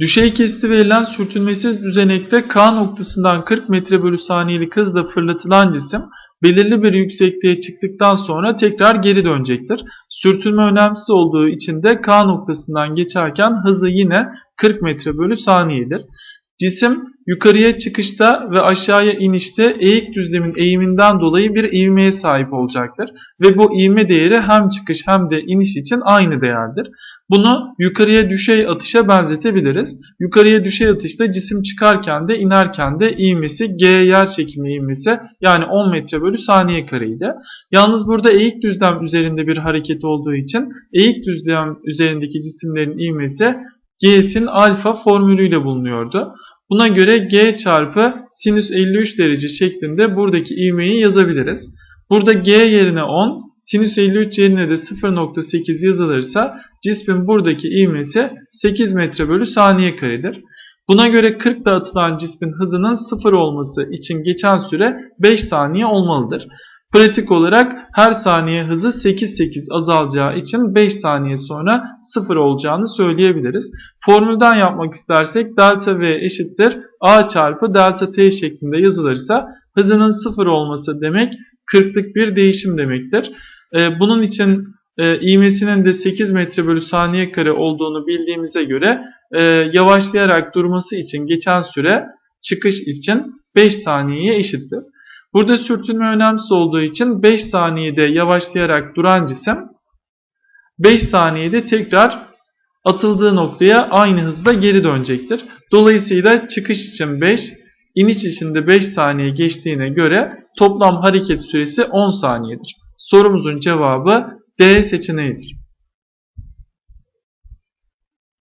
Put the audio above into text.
Düşey kesti verilen sürtünmesiz düzenekte K noktasından 40 metre bölü saniyelik hızla fırlatılan cisim belirli bir yüksekliğe çıktıktan sonra tekrar geri dönecektir. Sürtünme önemsiz olduğu için de K noktasından geçerken hızı yine 40 metre bölü saniyedir. Cisim yukarıya çıkışta ve aşağıya inişte eğik düzlemin eğiminden dolayı bir ivmeye sahip olacaktır. Ve bu ivme değeri hem çıkış hem de iniş için aynı değerdir. Bunu yukarıya düşey atışa benzetebiliriz. Yukarıya düşey atışta cisim çıkarken de inerken de ivmesi G yer çekimi ivmesi yani 10 metre bölü saniye kareydi. Yalnız burada eğik düzlem üzerinde bir hareket olduğu için eğik düzlem üzerindeki cisimlerin ivmesi G'sin alfa formülüyle bulunuyordu. Buna göre G çarpı sinüs 53 derece şeklinde buradaki ivmeyi yazabiliriz. Burada G yerine 10, sinüs 53 yerine de 0.8 yazılırsa cismin buradaki ivmesi 8 metre bölü saniye karedir. Buna göre 40 da atılan cismin hızının 0 olması için geçen süre 5 saniye olmalıdır. Pratik olarak her saniye hızı 8-8 azalacağı için 5 saniye sonra 0 olacağını söyleyebiliriz. Formülden yapmak istersek delta V eşittir A çarpı delta T şeklinde yazılırsa hızının 0 olması demek 40'lık bir değişim demektir. Ee, Bunun için e, ivmesinin de 8 metre bölü saniye kare olduğunu bildiğimize göre e, yavaşlayarak durması için geçen süre çıkış için 5 saniyeye eşittir. Burada sürtünme önemsiz olduğu için 5 saniyede yavaşlayarak duran cisim 5 saniyede tekrar atıldığı noktaya aynı hızda geri dönecektir. Dolayısıyla çıkış için 5, iniş için de 5 saniye geçtiğine göre toplam hareket süresi 10 saniyedir. Sorumuzun cevabı D seçeneğidir.